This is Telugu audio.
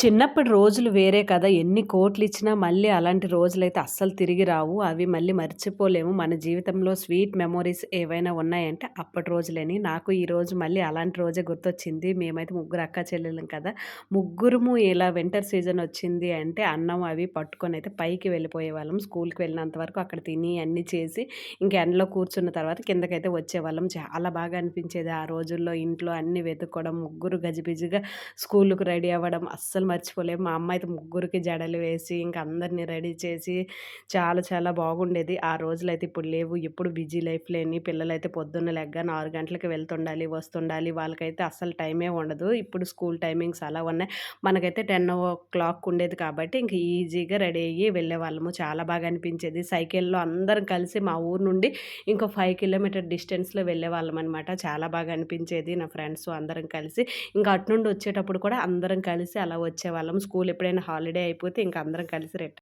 చిన్నప్పటి రోజులు వేరే కదా! ఎన్ని కోట్లు ఇచ్చినా మళ్ళీ అలాంటి రోజులైతే అస్సలు తిరిగి రావు. అవి మళ్ళీ మర్చిపోలేము. మన జీవితంలో స్వీట్ మెమోరీస్ ఏవైనా ఉన్నాయంటే అప్పటి రోజులేని. నాకు ఈరోజు మళ్ళీ అలాంటి రోజే గుర్తొచ్చింది. మేమైతే ముగ్గురు అక్క చెల్లెలం కదా! ముగ్గురుము ఇలా వింటర్ సీజన్ వచ్చింది అంటే అన్నం అవి పట్టుకొని అయితే పైకి వెళ్ళిపోయేవాళ్ళం. స్కూల్‌కి వెళ్ళినంత వరకు అక్కడ తిని అన్నీ చేసి ఇంక ఎండలో కూర్చున్న తర్వాత కిందకైతే వచ్చేవాళ్ళం. చాలా బాగా అనిపించేది ఆ రోజుల్లో ఇంట్లో అన్నీ వెతుక్కోవడం, ముగ్గురు గజిబిజిగా స్కూల్కి రెడీ అవ్వడం అస్సలు మర్చిపోలేము. మా అమ్మ అయితే ముగ్గురికి జడలు వేసి ఇంకా అందరిని రెడీ చేసి చాలా చాలా బాగుండేది. ఆ రోజులైతే ఇప్పుడు లేవు. ఎప్పుడు బిజీ లైఫ్ లేని పిల్లలైతే పొద్దున్న లెగ్గానే 6 గంటలకి వెళ్తుండాలి, వస్తుండాలి. వాళ్ళకైతే అస్సలు టైమే ఉండదు. ఇప్పుడు స్కూల్ టైమింగ్స్ అలా ఉన్నాయి. మనకైతే 10:00 ఉండేది కాబట్టి ఇంక ఈజీగా రెడీ అయ్యి వెళ్ళేవాళ్ళము. చాలా బాగా అనిపించేది. సైకిల్‌లో అందరం కలిసి మా ఊరు నుండి ఇంకో ఫైవ్ కిలోమీటర్ డిస్టెన్స్‌లో వెళ్ళేవాళ్ళమనమాట. చాలా బాగా అనిపించేది. నా ఫ్రెండ్స్ అందరం కలిసి ఇంకా అటు నుండి వచ్చేటప్పుడు కూడా అందరం కలిసి అలా వచ్చి వచ్చేవాళ్ళం. స్కూల్ ఎప్పుడైనా హాలిడే అయిపోతే ఇంక అందరం కలిసి రిటర్న్